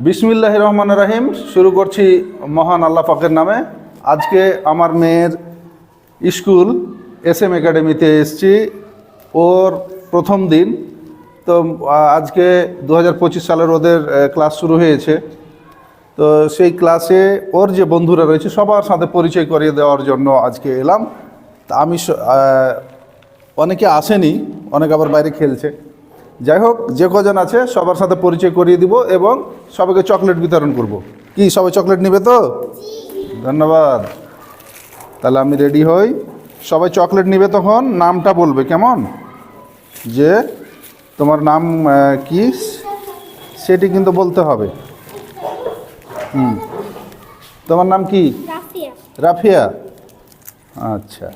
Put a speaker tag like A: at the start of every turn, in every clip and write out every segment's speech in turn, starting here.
A: বিসমিল্লাহ রহমান রাহিম। শুরু করছি মহান আল্লাহ পাকের নামে। আজকে আমার মেয়ের স্কুল এস এম একাডেমিতে এসছি। ওর প্রথম দিন। তো আজকে দু হাজার পঁচিশ সালের ওদের ক্লাস শুরু হয়েছে। তো, সেই ক্লাসে ওর যে বন্ধুরা রয়েছে, সবার সাথে পরিচয় করিয়ে দেওয়ার জন্য আজকে এলাম। তা আমি অনেকে আসেনি, অনেক আবার বাইরে খেলছে। যাই হোক যে কজন আছে সবার সাথে পরিচয় করিয়ে দিব এবং সবাইকে চকলেট বিতরণ করব। কি সবাই চকলেট নেবে তো? ধন্যবাদ। তাহলে আমি রেডি হই। সবাই চকলেট নেবে তখন নামটা বলবে কেমন? যে তোমার নাম কি? সেটি কিন্তু বলতে হবে। হুম। তোমার নাম কি?
B: রাফিয়া।
A: আচ্ছা।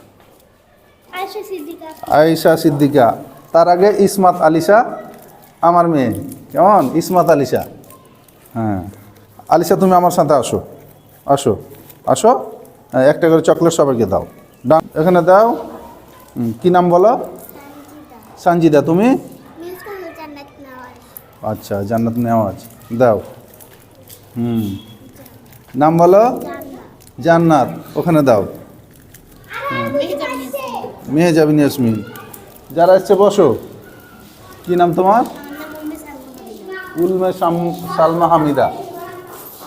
B: আয়েশা সিদ্দিকা।
A: তার আগে ইসমাত আলিশা আমার মেয়ে। কেমন? ইসমাত আলিশা। হ্যাঁ। আলিশা তুমি আমার সাথে আসো। আসো। আসো। হ্যাঁ, একটা করে চকলেট সবাইকে দাও। ডান এখানে দাও। কি নাম বলো? সঞ্জিদা তুমি? আচ্ছা জান্নাত নেওয়াজ। দাও। হুম। নাম বলো? জান্নাত। ওখানে দাও। মেহেজাবিন ইয়াসমিন। যারা এসছে, বসো। কি নাম তোমার? উলমে সালমা হামিদা।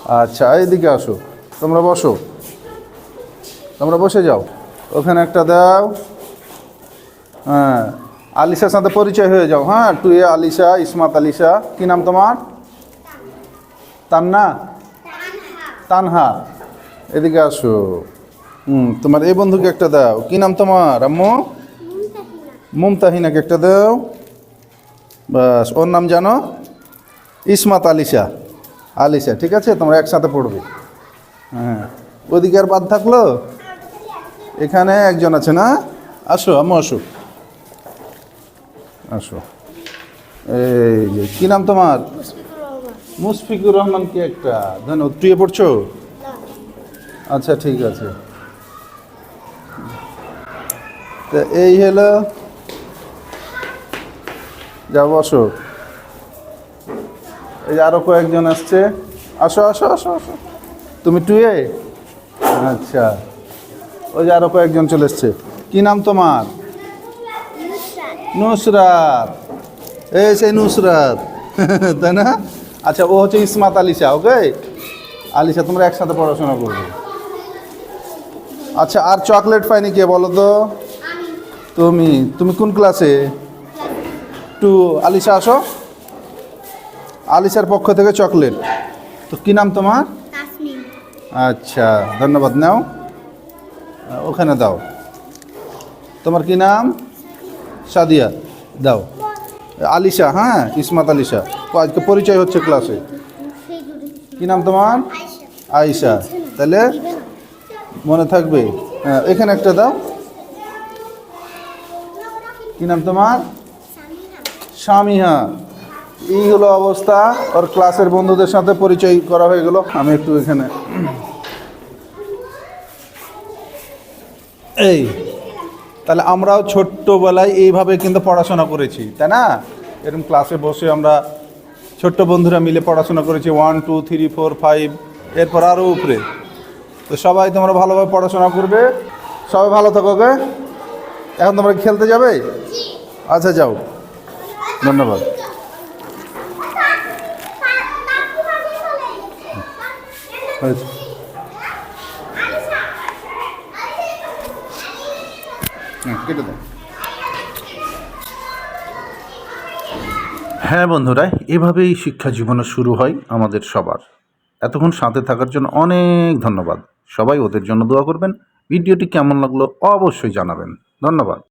A: আচ্ছা এদিকে আসো। তোমরা বসো। তোমরা বসে যাও। ওখানে একটা দাও। হ্যাঁ আলিশার সাথে পরিচয় হয়ে যাও। হ্যাঁ টুয়ে আলিশা, ইসমাত আলিশা। কি নাম তোমার? তান্না? তানহা। এদিকে আসো। হুম, তোমার এই বন্ধুকে একটা দাও। কি নাম তোমার, আম্মু? মুমতাহিনাকে একটা দেও। বাস, ওর নাম জানো? ইসমাত আলিশা। আলিশা, ঠিক আছে? তোমরা একসাথে পড়বে। হ্যাঁ। ওদিকে আর বাদ থাকল? এখানে একজন আছে না? আসো, আম্মু, আসো। আসো। এই কী নাম তোমার?
B: মুশফিকুর রহমান।
A: কি একটা? ধন্যবাদ তুই পড়ছো? আচ্ছা ঠিক আছে। তা এই হলো যা বসো এই যে আরও কয়েকজন আসছে। আসো আসো আসো আসো। তুমি টুয়ে আচ্ছা। ওই যে আরও কয়েকজন চলে এসছে। কি নাম তোমার?
B: নুসরাত।
A: নুসরাত এই সেই নুসরাত। তাই না? আচ্ছা ও হচ্ছে ইসমাত আলিশা, ওকে? আলিশা, তোমরা একসাথে পড়াশোনা করবে। আচ্ছা আর চকলেট পাইনি কে বলো তো? তুমি তুমি কোন ক্লাসে টু আলিশা আসো। আলিশার পক্ষ থেকে চকলেট। তো কী নাম তোমার? আচ্ছা ধন্যবাদ নাও। ওখানে দাও। তোমার কি নাম? সাদিয়া দাও। আলিশা হ্যাঁ ইসমাত আলিশা। আজকে পরিচয় হচ্ছে ক্লাসে। কি নাম তোমার? আয়েশা। তাহলে মনে থাকবে। হ্যাঁ এখানে একটা দাও। কি নাম তোমার? স্বামীহা। এই হলো অবস্থা। ওর ক্লাসের বন্ধুদের সাথে পরিচয় করা হয়ে গেল। আমি একটু এখানে। এই তাহলে আমরাও ছোট্টবেলায় এইভাবে কিন্তু পড়াশোনা করেছি তাই না? এরকম ক্লাসে বসে আমরা ছোট্ট বন্ধুরা মিলে পড়াশোনা করেছি। One two three four five এরপর আরও উপরে। তো সবাই তোমরা ভালোভাবে পড়াশোনা করবে। সবাই ভালো থাকো এখন তোমরা খেলতে যাবে? আচ্ছা যাও। ধন্যবাদ। হ্যাঁ হ্যাঁ বন্ধুরা, এভাবেই শিক্ষা জীবনে শুরু হয় আমাদের সবার। এতক্ষণ সাথে থাকার জন্য অনেক ধন্যবাদ। সবাই ওদের জন্য দোয়া করবেন। ভিডিওটি কেমন লাগল অবশ্যই জানাবেন। ধন্যবাদ।